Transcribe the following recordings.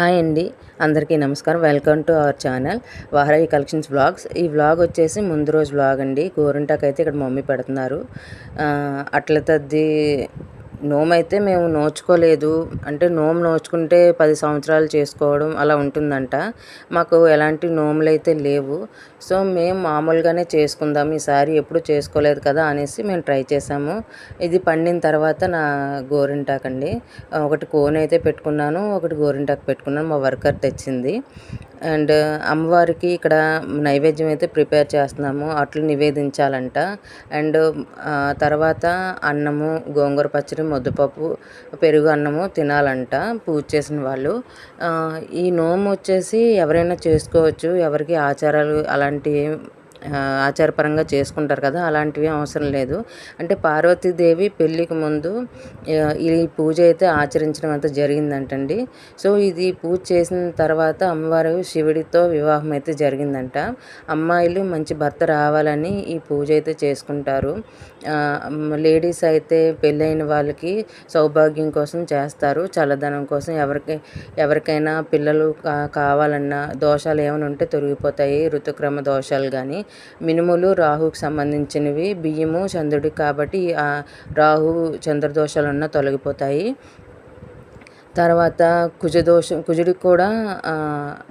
Hi అండి. అందరికీ నమస్కారం. వెల్కమ్ టు అవర్ ఛానల్ వాహరాయి కలెక్షన్స్ వ్లాగ్స్. ఈ వ్లాగ్ వచ్చేసి ముందు రోజు వ్లాగ్ అండి. గోరింటాకు అయితే ఇక్కడ మమ్మీ పెడుతున్నారు. అట్ల తద్ది నోమైతే అయితే మేము నోచుకోలేదు. అంటే నోము నోచుకుంటే పది సంవత్సరాలు చేసుకోవడం అలా ఉంటుందంట. మాకు ఎలాంటి నోములు అయితే లేవు. సో మేము మామూలుగానే చేసుకుందాం ఈసారి ఎప్పుడు చేసుకోలేదు కదా అనేసి మేము ట్రై చేసాము. ఇది పండిన తర్వాత నా గోరింటాకండి ఒకటి కోన్ అయితే పెట్టుకున్నాను ఒకటి గోరింటాకు పెట్టుకున్నాను. మా వర్కర్ తెచ్చింది. అండ్ అమ్మవారికి ఇక్కడ నైవేద్యం అయితే ప్రిపేర్ చేస్తున్నాము. అట్లు నివేదించాలంట. అండ్ తర్వాత అన్నము గోంగూర పచ్చడి ముద్దపప్పు పెరుగు అన్నము తినాలంట పూజ చేసిన వాళ్ళు. ఈ నోము వచ్చేసి ఎవరైనా చేసుకోవచ్చు. ఎవరికి ఆచారాలు అలాంటివి ఆచారపరంగా చేసుకుంటారు కదా అలాంటివి అవసరం లేదు. అంటే పార్వతీదేవి పెళ్ళికి ముందు ఈ పూజ అయితే ఆచరించడం అంతా జరిగిందంటండి. సో ఇది పూజ చేసిన తర్వాత అమ్మవారు శివుడితో వివాహం అయితే జరిగిందంట. అమ్మాయిలు మంచి భర్త రావాలని ఈ పూజ అయితే చేసుకుంటారు. లేడీస్ అయితే పెళ్ళైన వాళ్ళకి సౌభాగ్యం కోసం చేస్తారు. చల్లదనం కోసం ఎవరికి ఎవరికైనా పిల్లలు కావాలన్నా దోషాలు ఏమైనా ఉంటే తొలగిపోతాయి. ఋతుక్రమ దోషాలు కానీ మినుములు రాహుకు సంబంధించినవి బియ్యము చంద్రుడికి కాబట్టి రాహు చంద్రదోషాలున్న తొలగిపోతాయి. తర్వాత కుజదోషం కుజుడికి కూడా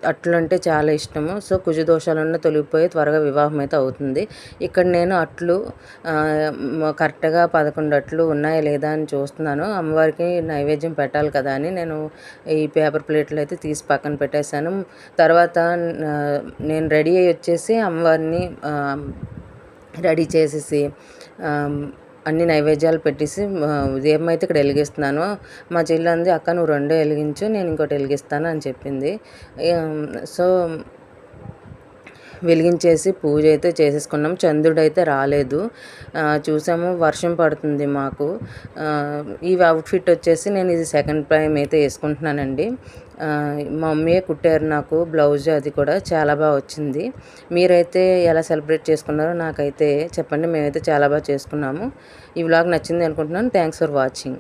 అట్లు అంటే చాలా ఇష్టము. సో కుజదోషాలన్నీ తొలగిపోయి త్వరగా వివాహం అయితే అవుతుంది. ఇక్కడ నేను అట్లు కరెక్ట్గా పదకొండు అట్లు ఉన్నాయా లేదా అని చూస్తున్నాను. అమ్మవారికి నైవేద్యం పెట్టాలి కదా అని నేను ఈ పేపర్ ప్లేట్లు అయితే తీసి పక్కన పెట్టేశాను. తర్వాత నేను రెడీ అయ్యి వచ్చేసి అమ్మవారిని రెడీ చేసేసి అన్ని నైవేద్యాలు పెట్టేసి దీపం అయితే ఇక్కడ వెలిగిస్తున్నాను మా చెల్లి అంది అక్క నువ్వు రెండో వెలిగించు నేను ఇంకోటి వెలిగిస్తాను అని చెప్పింది. సో వెలిగించేసి పూజ అయితే చేసేసుకున్నాం. చంద్రుడు అయితే రాలేదు చూసాము వర్షం పడుతుంది మాకు. ఈ అవుట్ఫిట్ వచ్చేసి నేను ఇది సెకండ్ టైం అయితే వేసుకుంటున్నానండి. మా మమ్మీయే కుట్టారు నాకు బ్లౌజ్ అది కూడా చాలా బాగా వచ్చింది. మీరైతే ఎలా సెలబ్రేట్ చేసుకున్నారో నాకైతే చెప్పండి. మేమైతే చాలా బాగా చేసుకున్నాము. ఈ వ్లాగ్ నచ్చింది అనుకుంటున్నాను. Thanks for watching